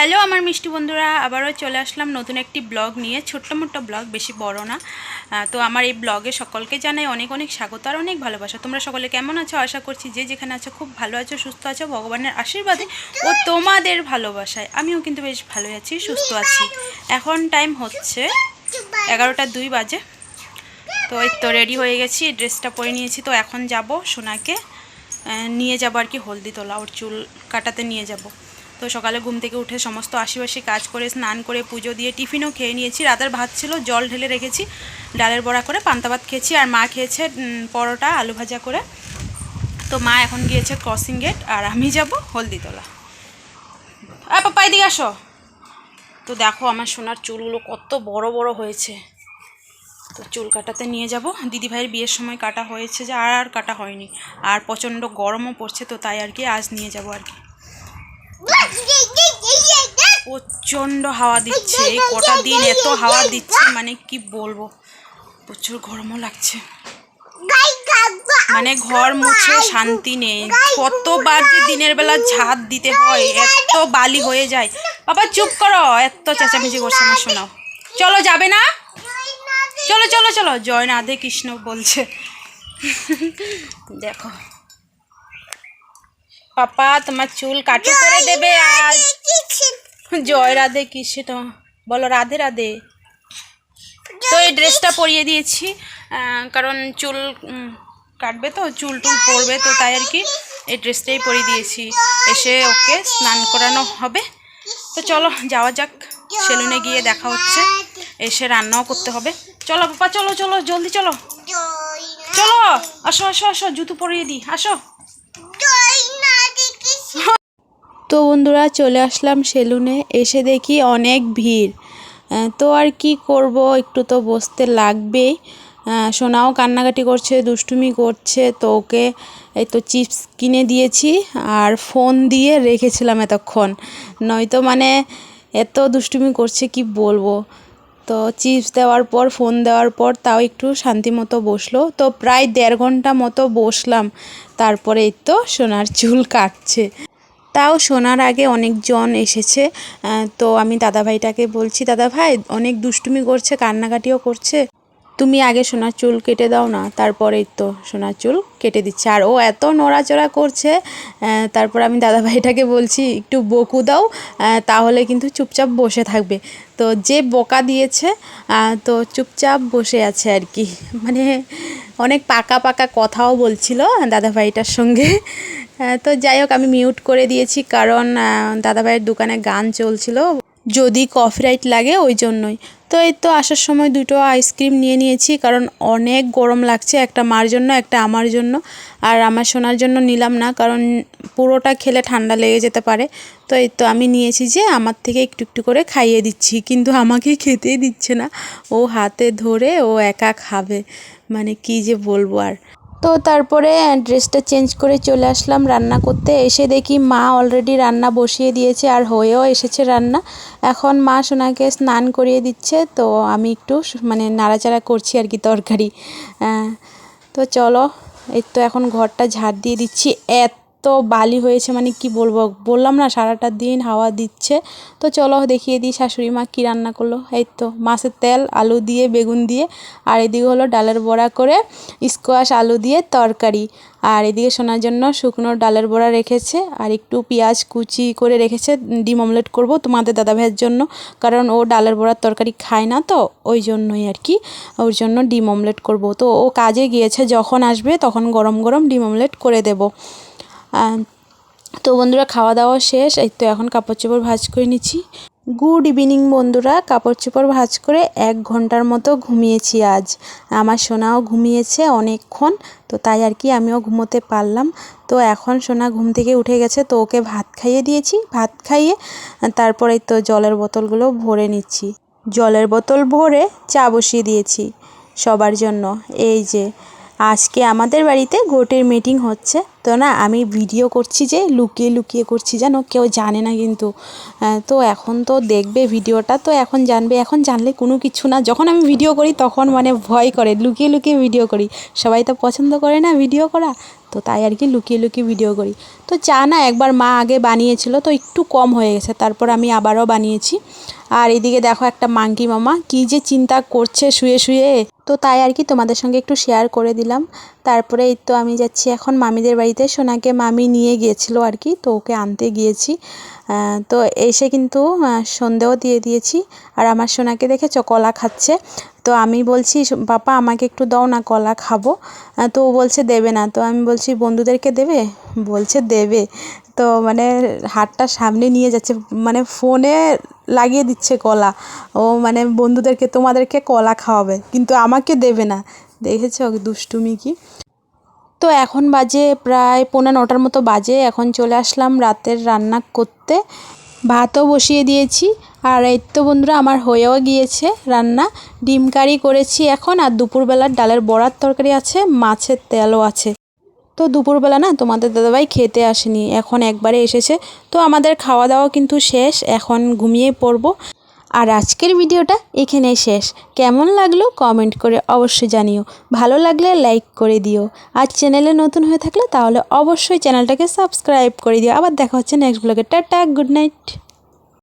Hello আমার মিষ্টি বন্ধুরা, আবারও চলে আসলাম নতুন একটি ব্লগ নিয়ে। ছোট্ট মোট্ট ব্লগ, বেশি বড় না। তো আমার এই ব্লগে সকলকে জানাই অনেক অনেক স্বাগত আর অনেক ভালোবাসা। তোমরা সকলে কেমন আছো? আশা করছি যে যেখানে আছো খুব ভালো আছো, সুস্থ আছো, ভগবানের আশীর্বাদে ও তোমাদের ভালোবাসায়। আমিও কিন্তু বেশ ভালোই আছি, সুস্থ আছি। এখন টাইম হচ্ছে এগারোটা দুই বাজে। তো এই তো রেডি হয়ে গেছি ড্রেসটা পরে নিয়েছি। তো এখন যাব সোনাকে নিয়ে যাব আর কি হলদি তোলা ওর চুল কাটাতে নিয়ে যাব। তো সকালে ঘুম থেকে উঠে সমস্ত আশিপাশি কাজ করে, স্নান করে, পুজো দিয়ে টিফিনও খেয়ে নিয়েছি। রাতের ভাত ছিল, জল ঢেলে রেখেছি, ডালের বড়া করে পান্তা ভাত খেয়েছি আর মা খেয়েছে পরোটা, আলু ভাজা করে। তো মা এখন গিয়েছে ক্রসিং গেট আর আমি যাব হলদিতলা। আ পাপা এদিকে আসো। তো দেখো আমার সোনার চুলগুলো কত বড় বড় হয়েছে। তো চুল কাটাতে নিয়ে যাব। দিদিভাইয়ের বিয়ের সময় কাটা হয়েছে যে আর আর কাটা হয়নি। আর প্রচণ্ড গরমও পড়ছে তো তাই আর কি আজ নিয়ে যাব আর কি। প্রচণ্ড হাওয়া দিচ্ছে। এই কটা দিন এত হাওয়া দিচ্ছে মানে কি বলব? প্রচুর গরমও লাগছে। মানে ঘর মুছে শান্তি নেই। কতবার যে দিনের বেলা ঝাঁট দিতে হয় এত বালি হয়ে যায়। বাবা চুপ করো এত চেঁচামেচি করছে আমার শোনাও। চলো যাবে না? চলো চলো চলো। জয় রাধে কৃষ্ণ বলছে। দেখো। পাপা তোমার চুল কাটু করে দেবে আজ। জয় রাধে কৃষ্ণ বলো রাধে রাধে। তো এই ড্রেসটা পরিয়ে দিয়েছি কারণ চুল কাটবে তো চুল টুল পরবে তো তাই আর কি এই ড্রেসটাই পরিয়ে দিয়েছি। এসে ওকে স্নান করানো হবে। তো চলো যাওয়া যাক সেলুনে গিয়ে দেখা হচ্ছে। এসে রান্নাও করতে হবে। চলো পাপা চলো চলো জলদি চলো। চলো আসো আসো আসো জুতো পরিয়ে দিই আসো। তো বন্ধুরা চলে আসলাম সেলুনে, এসে দেখি অনেক ভিড়। তো আর কি করব, একটু তো বসতে লাগবেই। সোনাও কান্নাকাটি করছে, দুষ্টুমি করছে, তো ওকে এই তো চিপস কিনে দিয়েছি আর ফোন দিয়ে রেখেছিলাম এতক্ষণ। নয়তো মানে এত দুষ্টুমি করছে, কি বলব? তো চিপস দেওয়ার পর, ফোন দেওয়ার পর তাও একটু শান্তি মতো বসল। তো প্রায় দেড় ঘণ্টা মতো বসলাম, তারপরে এই তো সোনার চুল কাটছে। তাও শোনার আগে অনেকজন এসেছে তো আমি দাদাভাইটাকে বলছি দাদা ভাই অনেক দুষ্টুমি করছে, কান্নাকাটিও করছে। তুমি আগে সোনার চুল কেটে দাও না তারপরেই তো সোনার চুল কেটে দিচ্ছে। আর ও এত নড়াচড়া করছে তারপর আমি দাদাভাইটাকে বলছি, একটু বকু দাও তাহলে কিন্তু চুপচাপ বসে থাকবে। তো যে বোকা দিয়েছে তো চুপচাপ বসে আছে আর কি। মানে অনেক পাকা পাকা কথাও বলছিল দাদাভাইটার সঙ্গে। তো যাই হোক, আমি মিউট করে দিয়েছি কারণ দাদাভাইয়ের দোকানে গান চলছিল। যদি কপিরাইট লাগে, ওই জন্যই। তো এই তো আসার সময় দুটো আইসক্রিম নিয়ে নিয়েছি, কারণ অনেক গরম লাগছে, একটা মার জন্য, একটা আমার জন্য। আর আমার সোনার জন্য নিলাম না, কারণ পুরোটা খেলে ঠান্ডা লেগে যেতে পারে। তো এই তো আমি নিয়েছি যে, আমার থেকে একটু একটু করে খাইয়ে দিচ্ছি, কিন্তু আমাকে খেতেই দিচ্ছে না। ও হাতে ধরে ও একা খাবে মানে কি যে বলব আর। তো তারপরে ড্রেসটা চেঞ্জ করে চলে আসলাম রান্না করতে। এসে দেখি মা অলরেডি রান্না বসিয়ে দিয়েছে আর হয়েও এসেছে রান্না। এখন মা সোনাকে স্নান করিয়ে দিচ্ছে, তো আমি একটু মানে নাড়াচাড়া করছি আর কি তরকারি। তো চলো, এই তো এখন ঘরটা ঝাড় দিয়ে দিচ্ছি। এত বালি হয়েছে মানে কি বলব? বললাম না, সারাটা দিন হাওয়া দিচ্ছে। তো চলো দেখিয়ে দিই শাশুড়ি মা কী রান্না করল। এই তো, মাছের তেল, আলু দিয়ে, বেগুন দিয়ে, আর এদিকে হলো ডালের বড়া করে স্কোয়াশ আলু দিয়ে তরকারি। আর এদিকে শোনার জন্য শুকনো ডালের বড়া রেখেছে, আর একটু পেঁয়াজ কুচি করে রেখেছে, ডিম অমলেট করব তোমাদের দাদা ভাইয়ের জন্য। কারণ ও ডালের বড়ার তরকারি খায় না তো, ওই জন্যই আর কি, ওর জন্য ডিম অমলেট করব। তো ও কাজে গিয়েছে, যখন আসবে তখন গরম গরম ডিম অমলেট করে দেবো। তো বন্ধুরা, খাওয়া দাওয়া শেষ। এই তো এখন কাপড় চোপড় ভাজ করে নিচ্ছি। গুড ইভিনিং বন্ধুরা, কাপড় চোপড় ভাজ করে এক ঘণ্টার মতো ঘুমিয়েছি আজ। আমার সোনাও ঘুমিয়েছে অনেকক্ষণ, তো তাই আর কি আমিও ঘুমোতে পারলাম। তো এখন সোনা ঘুম থেকে উঠে গেছে, তো ওকে ভাত খাইয়ে দিয়েছি। ভাত খাইয়ে তারপরে তো জলের বোতলগুলো ভরে নিচ্ছি। জলের বোতল ভরে চা বসিয়ে দিয়েছি সবার জন্য। এই যে, আজকে আমাদের বাড়িতে গোটের মিটিং হচ্ছে। তো না, আমি ভিডিও করছি যে, লুকিয়ে লুকিয়ে করছি জানো কেউ জানে না কিন্তু। তো এখন তো দেখবে ভিডিওটা তো এখন জানবে। এখন জানলে কোনো কিছু না। যখন আমি ভিডিও করি, তখন মানে ভয় করে। লুকিয়ে লুকিয়ে ভিডিও করি। সবাই তো পছন্দ করে না ভিডিও করা? তো তাই আর কি লুকিয়ে লুকিয়ে ভিডিও করি। তো চা না, একবার মা আগে বানিয়েছিল, তো একটু কম হয়ে গেছে। তারপর আমি আবারও বানিয়েছি। আর এদিকে দেখো একটা মাঙ্কি মামা, কি যে চিন্তা করছে শুয়ে শুয়ে। তো তাই আর কি তোমাদের সঙ্গে একটু শেয়ার করে দিলাম। তারপরে এই তো আমি যাচ্ছি এখন মামিদের বাড়িতে। সোনাকে মামি নিয়ে গিয়েছিল আর কি, তো ওকে আনতে গিয়েছি। তো এসে কিন্তু সন্ধেও দিয়ে দিয়েছি। আর আমার সোনাকে দেখে কলা খাচ্ছে। তো আমি বলছি, পাপা, আমাকে একটু দাও না, কলা খাব। তো ও বলছে, দেবে না। তো আমি বলছি, বন্ধুদেরকে দেবে? বলছে, দেবে। তো মানে হাতটা সামনে নিয়ে যাচ্ছে মানে ফোনে লাগিয়ে দিচ্ছে কলা। ও মানে বন্ধুদেরকে, তোমাদেরকে কলা খাওয়াবে। কিন্তু আমাকে দেবে না। দেখেছ দুষ্টুমি কি? তো এখন বাজে প্রায় পৌনে নটার মতো বাজে, এখন চলে আসলাম রাতের রান্না করতে। ভাতও বসিয়ে দিয়েছি, আর এই তো বন্ধুরা আমার হয়েও গিয়েছে রান্না। ডিম কারি করেছি এখন, আর দুপুরবেলার ডালের বড়ার তরকারি আছে, মাছের তেলও আছে। তো দুপুরবেলা না তোমাদের দাদাভাই খেতে আসেনি, এখন একবারে এসেছে। তো আমাদের খাওয়া দাওয়া কিন্তু শেষ, এখন ঘুমিয়ে পড়ব। আর আজকের ভিডিওটা এখানেই শেষ। কেমন লাগল কমেন্ট করে অবশ্যই জানিও। ভালো লাগলে লাইক করে দিও। আর চ্যানেলে নতুন হয়ে থাকলে তাহলে অবশ্যই চ্যানেলটাকে সাবস্ক্রাইব করে দিও। আবার দেখা হচ্ছে নেক্সট ব্লগে টাটা গুড নাইট